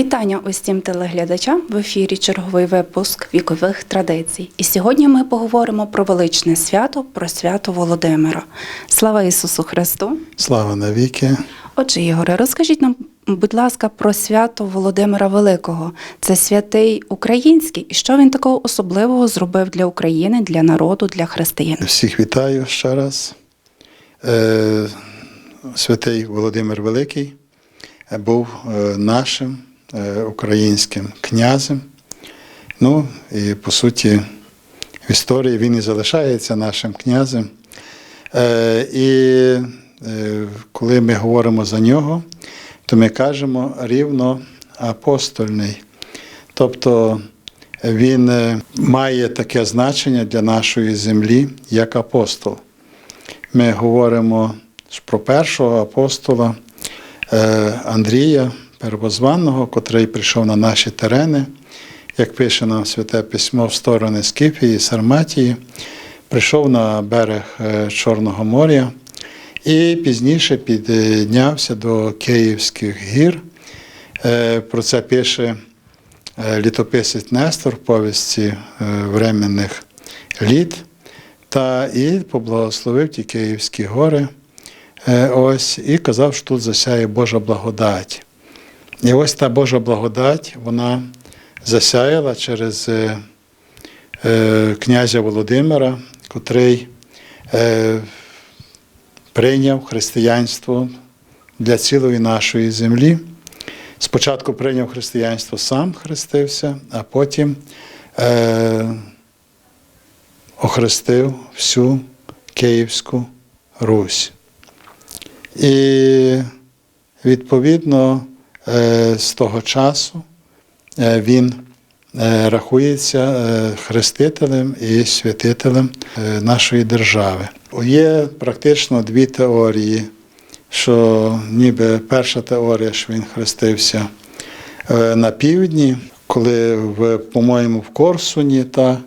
Вітання усім телеглядачам в ефірі черговий випуск вікових традицій. І сьогодні ми поговоримо про величне свято, про свято Володимира. Слава Ісусу Христу! Слава навіки. Отже, Ігоре, розкажіть нам, будь ласка, про свято Володимира Великого. Це святий український, і що він такого особливого зробив для України, для народу, для християн? Всіх вітаю ще раз. Е, Святий Володимир Великий е, був е, нашим українським князем. Ну, і по суті, в історії він і залишається нашим князем. Е, І е, коли ми говоримо за нього, то ми кажемо рівно апостольний. Тобто він е, має таке значення для нашої землі як апостол. Ми говоримо про першого апостола е, Андрія Первозваного, котрий прийшов на наші терени, як пише нам Святе Письмо в сторони Скіфії, Сарматії, прийшов на берег е, Чорного моря і пізніше піднявся до Київських гір. Е, Про це пише е, літописець Нестор в повісті временних літ та і поблагословив ті Київські гори. Ось, і казав, що тут засяє Божа благодать. І ось та Божа благодать, вона засяяла через е, е, князя Володимира, котрий е, прийняв християнство для цілої нашої землі. Спочатку прийняв християнство сам хрестився, а потім е, охрестив всю Київську Русь. І відповідно з того часу е, він е, рахується е, хрестителем і святителем е, нашої держави. Є практично дві теорії, що ніби перша теорія, що він хрестився е, на півдні, коли по-моєму, в Корсуні та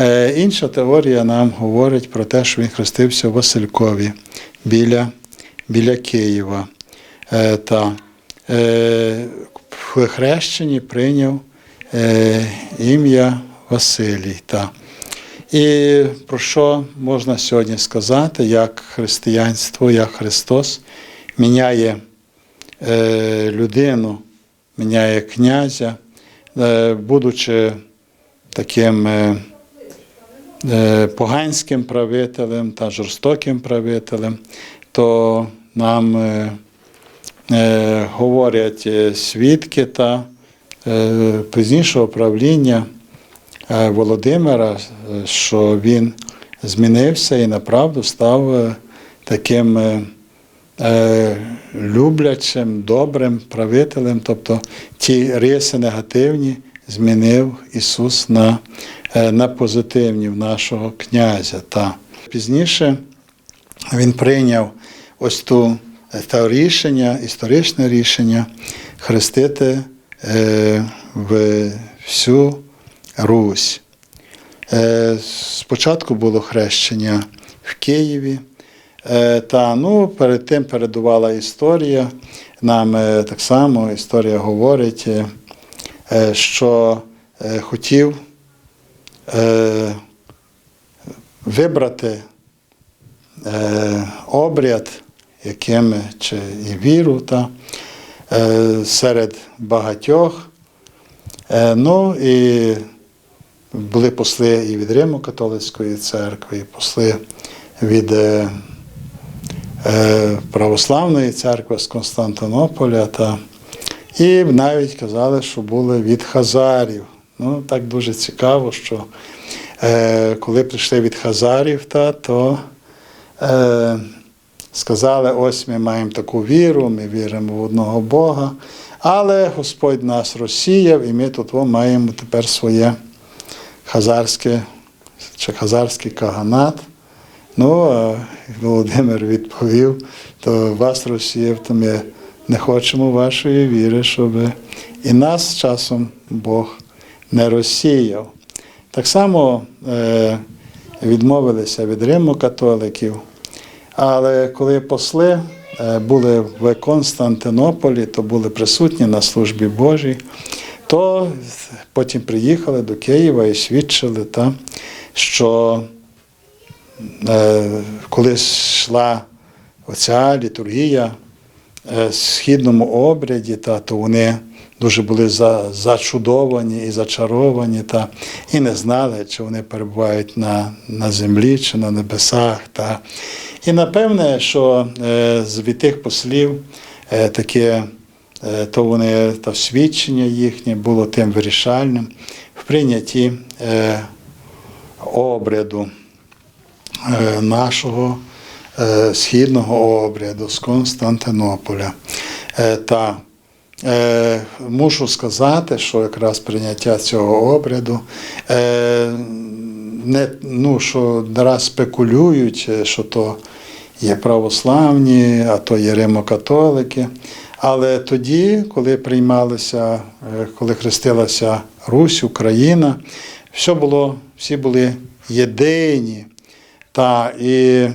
Е, Інша теорія нам говорить про те, що він хрестився в Василькові біля, біля Києва. Е, Та е, в хрещенні прийняв е, ім'я Василій. Та. І про що можна сьогодні сказати, як християнство, як Христос міняє е, людину, міняє князя, е, будучи таким. е, е, поганським правителем та жорстоким правителем, то нам е, е, говорять е, свідки та е, пізнішого правління е, Володимира, е, що він змінився і направду став е, таким е, е, люблячим, добрим правителем, тобто ті риси негативні змінив Ісус на, е, на позитивні в нашого князя. Та. Пізніше він прийняв ось ту е, те рішення, історичне рішення хрестити е, в всю Русь. Е, Спочатку було хрещення в Києві. Та ну, перед тим передувала історія. Нам так само історія говорить, що хотів вибрати обряд, яким чи і віру та, е, серед багатьох. Е, Ну і були посли і від Риму католицької церкви, і посли від е, православної церкви з Константинополя. Та, і навіть казали, що були від Хазарів. Ну, так дуже цікаво, що е, коли прийшли від Хазарів, та, то е, сказали, ось ми маємо таку віру, ми віримо в одного Бога, але Господь нас розсіяв, і ми тут маємо тепер своє хазарське чи хазарський каганат. Ну, а Володимир відповів, то вас розсіяв, то ми не хочемо вашої віри, щоб і нас часом Бог не розсіяв. Так само е, відмовилися від Риму католиків, але коли посли е, були в Константинополі, то були присутні на службі Божій, то потім приїхали до Києва і свідчили, та, що е, коли йшла оця літургія е, в східному обряді, та, то вони дуже були за, зачудовані і зачаровані, та, і не знали, чи вони перебувають на, на землі чи на небесах. Та. І напевне, що е, з від тих послів е, таке, е, то вони та свідчення їхнє було тим вирішальним в прийнятті обряду нашого східного обряду з Константинополя. Та е, мушу сказати, що якраз прийняття цього обряду е, не, ну, що не раз спекулюють, е, що то є православні, а то є римокатолики. Але тоді, коли приймалися, е, коли хрестилася Русь, Україна, все було, всі були єдині. Та і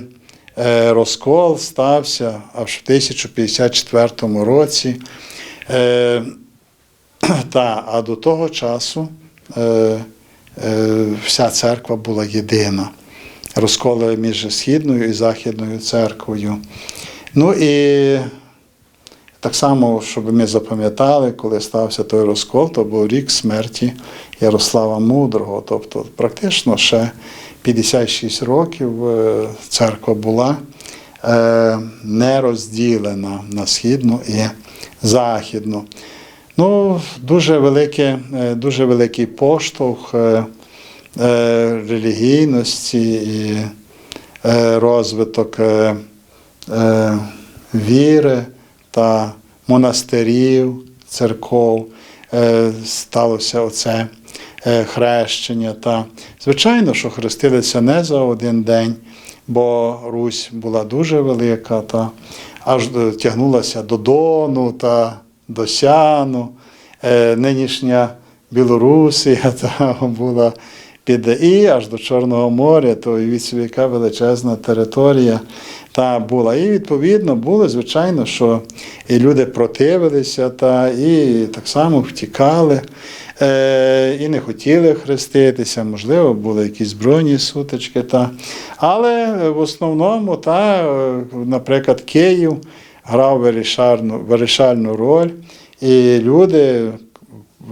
е, розкол стався аж в 1054 році. Е, та, а до того часу е, е, вся церква була єдина. Розколи між Східною і Західною церквою. Ну і так само, щоб ми запам'ятали, коли стався той розкол, то був рік смерті Ярослава Мудрого. Тобто, практично ще 56 років е, церква була е, не розділена на східну і західну. Ну, дуже, велике, е, дуже великий поштовх е, е, релігійності і розвиток віри та монастирів, церков сталося оце хрещення. Та, звичайно, що хрестилися не за один день, бо Русь була дуже велика, та, аж тягнулася до Дону та до Сяну. Е, нинішня Білорусія та, була під і аж до Чорного моря, то і від собі яка величезна територія та була. І відповідно було, звичайно, що і люди противилися, та і так само втікали, і не хотіли хреститися, можливо, були якісь збройні сутички. Та. Але в основному, та, е, наприклад, Київ грав вирішальну, вирішальну роль, і люди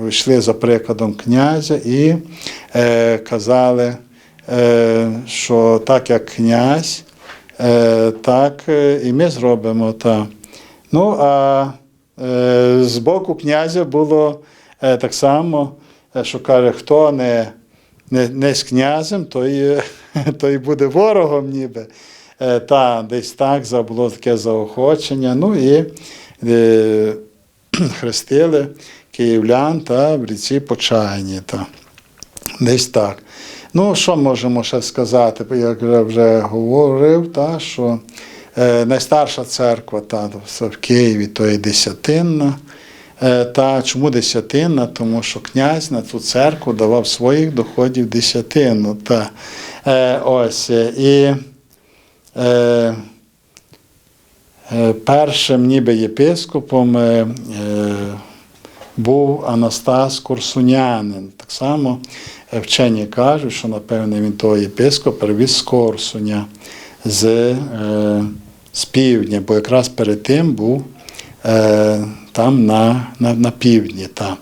йшли за прикладом князя і е, казали, е, що так як князь, е, так е, і ми зробимо. Та. Ну, а е, з боку князя було е, так само, е, що каже, хто не, не, не з князем, той, е, той буде ворогом ніби. Е, Та десь так було таке заохочення. Ну і е, хрестили київлян та в ріці Почайні. Та. Десь так. Ну, що можемо ще сказати? Як я вже говорив, та, що е, найстарша церква та, в Києві то є Десятинна. Е, та чому десятинна? Тому що князь на цю церкву давав своїх доходів десятину. Та, е, ось, е, і е, першим ніби єпископом е, був Анастас Корсунянин. Так само вчені кажуть, що, напевне, він того єпископ привіз з Корсуня з, е, з півдня, бо якраз перед тим був е, там на, на, на півдні. Та.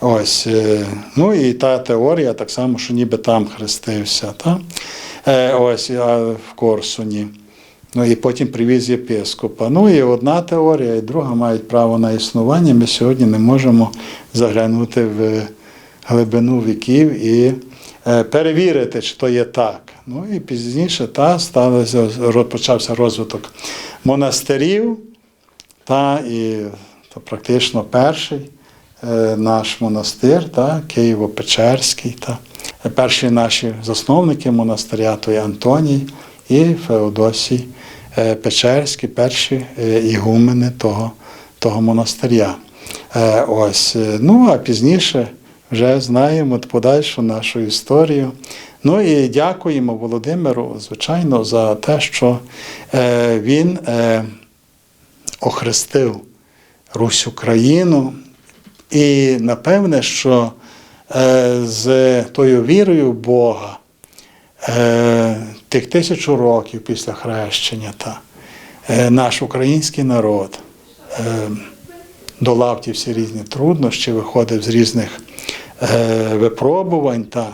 Ось, е, ну і та теорія так само, що ніби там хрестився. Та? Е, ось а в Корсуні. Ну і потім привіз єпископа. Ну і одна теорія, і друга мають право на існування. Ми сьогодні не можемо заглянути в глибину віків і е, перевірити, чи то є так. Ну і пізніше та сталося, почався розвиток монастирів, та і то практично перший е, наш монастир, та, Києво-Печерський. Та. Перші наші засновники монастиря то є Антоній і Феодосій е, Печерський, перші е, ігумени того, того монастиря. Ось. Ну, а пізніше вже знаємо подальшу нашу історію. Ну і дякуємо Володимиру, звичайно, за те, що він. охрестив Русь Україну. І напевне, що е, з тою вірою в Бога е, тих тисячу років після хрещення та е, наш український народ долав ті всі різні труднощі, виходив з різних випробувань та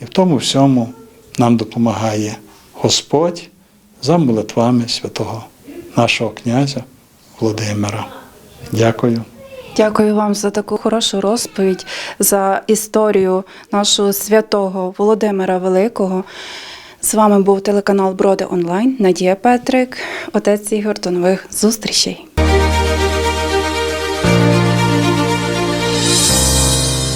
і в тому всьому нам допомагає Господь за молитвами святого нашого князя Володимира. Дякую. Дякую вам за таку хорошу розповідь, за історію нашого святого Володимира Великого. З вами був телеканал Броди Онлайн. Надія Петрик, отець Ігор. До зустрічей.